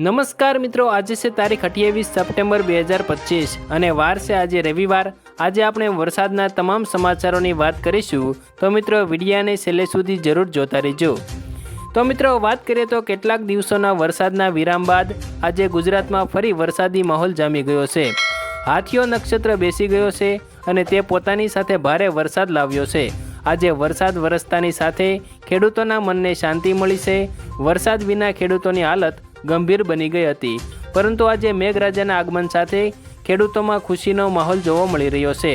નમસ્કાર મિત્રો, આજે છે તારીખ અઠ્યાવીસ સપ્ટેમ્બર બે હજાર પચીસ અને વાર છે આજે રવિવાર. આજે આપણે વરસાદના તમામ સમાચારોની વાત કરીશું. તો મિત્રો, વિડીયાને છેલ્લે સુધી જરૂર જોતા રહેજો. તો મિત્રો, વાત કરીએ તો કેટલાક દિવસોના વરસાદના વિરામ બાદ આજે ગુજરાતમાં ફરી વરસાદી માહોલ જામી ગયો છે. હાથીઓ નક્ષત્ર બેસી ગયો છે અને તે પોતાની સાથે ભારે વરસાદ લાવ્યો છે. આજે વરસાદ વરસતાની સાથે ખેડૂતોના મનને શાંતિ મળી છે. વરસાદ વિના ખેડૂતોની હાલત ગંભીર બની ગઈ હતી. પરંતુ આજે મેઘરાજાના આગમન સાથે ખેડૂતોમાં ખુશીનો માહોલ જોવા મળી રહ્યો છે.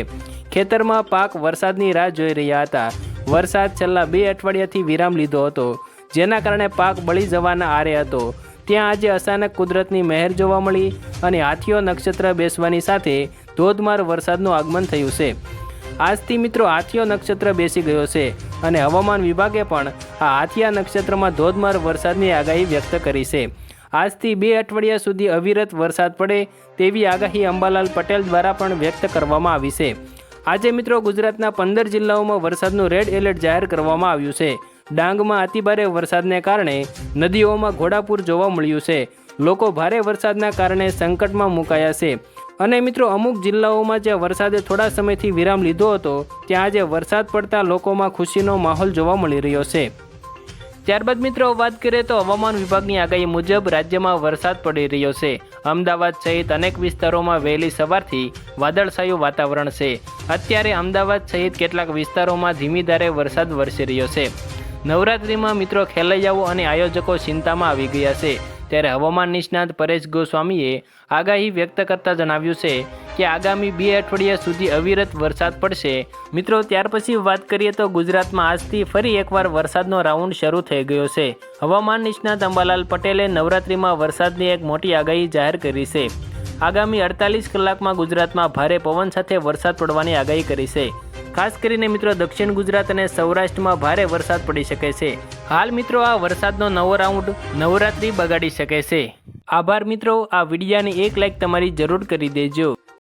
ખેતરમાં પાક વરસાદની રાહ જોઈ રહ્યા હતા. વરસાદ છેલ્લા બે અઠવાડિયાથી વિરામ લીધો હતો, જેના કારણે પાક બળી જવાના આરે હતો. ત્યાં આજે અચાનક કુદરતની મહેર જોવા મળી અને હાથીઓ નક્ષત્ર બેસવાની સાથે ધોધમાર વરસાદનું આગમન થયું છે. આજથી મિત્રો હાથીઓ નક્ષત્ર બેસી ગયો છે અને હવામાન વિભાગે પણ આ હાથીયા નક્ષત્રમાં ધોધમાર વરસાદની આગાહી વ્યક્ત કરી છે. આજથી બે અઠવાડિયા સુધી અવિરત વરસાદ પડે તેવી આગાહી અંબાલાલ પટેલ દ્વારા પણ વ્યક્ત કરવામાં આવી છે. આજે મિત્રો ગુજરાતના પંદર જિલ્લાઓમાં વરસાદનું રેડ એલર્ટ જાહેર કરવામાં આવ્યું છે. ડાંગમાં અતિભારે વરસાદને કારણે નદીઓમાં ઘોડાપૂર જોવા મળ્યું છે. લોકો ભારે વરસાદના કારણે સંકટમાં મુકાયા છે. અને મિત્રો અમુક જિલ્લાઓમાં જ્યાં વરસાદે થોડા સમયથી વિરામ લીધો હતો, ત્યાં આજે વરસાદ પડતા લોકોમાં ખુશીનો માહોલ જોવા મળી રહ્યો છે. ત્યારબાદ મિત્રો, વાત કરીએ તો હવામાન વિભાગની આગાહી મુજબ રાજ્યમાં વરસાદ પડી રહ્યો છે. અમદાવાદ સહિત અનેક વિસ્તારોમાં વહેલી સવારથી વાદળછાયું વાતાવરણ છે. અત્યારે અમદાવાદ સહિત કેટલાક વિસ્તારોમાં ધીમી ધારે વરસાદ વરસી રહ્યો છે. નવરાત્રિમાં મિત્રો ખેલૈયાઓ અને આયોજકો ચિંતામાં આવી ગયા છે. ત્યારે હવામાન નિષ્ણાત પરેશ ગોસ્વામીએ આગાહી વ્યક્ત કરતા જણાવ્યું છે કે આગામી બે અઠવાડિયા સુધી અવિરત વરસાદ પડશે. મિત્રો, ત્યાર પછી વાત કરીએ તો ગુજરાતમાં આજથી ફરી એકવાર વરસાદનો રાઉન્ડ શરૂ થઈ ગયો છે. હવામાન નિષ્ણાત અંબાલાલ પટેલે નવરાત્રિમાં વરસાદની એક મોટી આગાહી જાહેર કરી છે. આગામી અડતાલીસ કલાકમાં ગુજરાતમાં ભારે પવન સાથે વરસાદ પડવાની આગાહી કરી છે. ખાસ કરીને મિત્રો, દક્ષિણ ગુજરાત અને સૌરાષ્ટ્રમાં ભારે વરસાદ પડી શકે છે. હાલ મિત્રો, આ વરસાદનો નવો રાઉન્ડ નવરાત્રિ બગાડી શકે છે. આભાર મિત્રો, આ વિડીયાને એક લાઇક તમારી જરૂર કરી દેજો.